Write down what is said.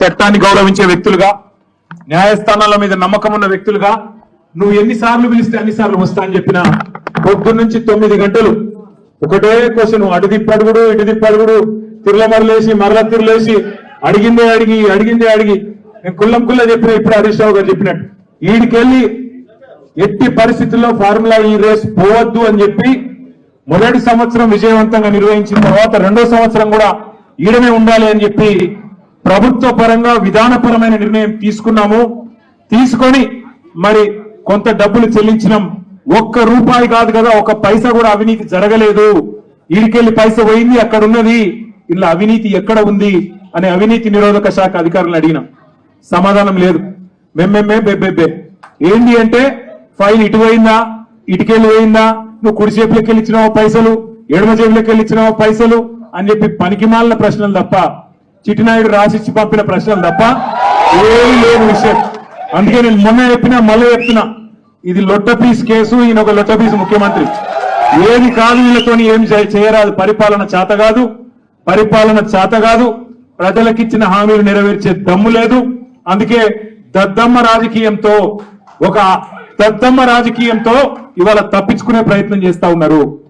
చట్టాన్ని గౌరవించే వ్యక్తులుగా న్యాయస్థానాల మీద నమ్మకం ఉన్న వ్యక్తులుగా నువ్వు ఎన్నిసార్లు పిలిస్తే అన్నిసార్లు వస్తా అని చెప్పిన పొద్దు నుంచి తొమ్మిది గంటలు ఒకటే క్వశ్చన్ అటు తిప్పడుగుడు ఇటు తిప్పడుగుడు తిరులమరలేసి మరల తిరులేసి అడిగిందే అడిగి అడిగిందే అడిగి నేను కుల్లం కుల్ల చెప్పిన ఇప్పుడు హరీష్ రావు గారు చెప్పినట్టు. ఈడికెళ్ళి ఎట్టి పరిస్థితుల్లో ఫార్ములా ఈ రేస్ పోవద్దు అని చెప్పి మొదటి సంవత్సరం విజయవంతంగా నిర్వహించిన తర్వాత రెండో సంవత్సరం కూడా ఈడనే ఉండాలి అని చెప్పి ప్రభుత్వ పరంగా విధానపరమైన నిర్ణయం తీసుకున్నాము. తీసుకొని మరి కొంత డబ్బులు చెల్లించినాం. ఒక్క రూపాయి కాదు కదా ఒక పైసా కూడా అవినీతి జరగలేదు. ఈడికెళ్ళి పైస పోయింది అక్కడ ఉన్నది ఇలా అవినీతి ఎక్కడ ఉంది అనే అవినీతి నిరోధక శాఖ అధికారులను అడిగినాం. సమాధానం లేదు. మెమ్మెమ్మే బెబ్బెబ్బే ఏంటి అంటే ఫైల్ ఇటు పోయిందా ఇటుకెళ్ళి పోయిందా నువ్వు కుడి చేపులకి వెళ్ళి పైసలు ఎడమ చేపులకి వెళ్ళిచ్చినావు పైసలు అని చెప్పి పనికిమాలిన ప్రశ్నలు తప్ప చిట్టినాయుడు రాసిచ్చి పంపిన ప్రశ్నలు తప్ప ఏమి లేని విషయం. అందుకే నేను మొన్న చెప్పినా మళ్ళీ చెప్తున్నా. ఇది లొట్ట పీస్ కేసు ఈయన ఒక లొట్ట పీస్ ముఖ్యమంత్రి. ఏది కాదు వీళ్ళతో ఏం చేయరాదు. పరిపాలన చేత కాదు. పరిపాలన చేత కాదు. ప్రజలకిచ్చిన హామీలు నెరవేర్చే దమ్ము లేదు. అందుకే దద్దమ్మ రాజకీయంతో ఒక దద్దమ్మ రాజకీయంతో ఇవాళ తప్పించుకునే ప్రయత్నం చేస్తా ఉన్నారు.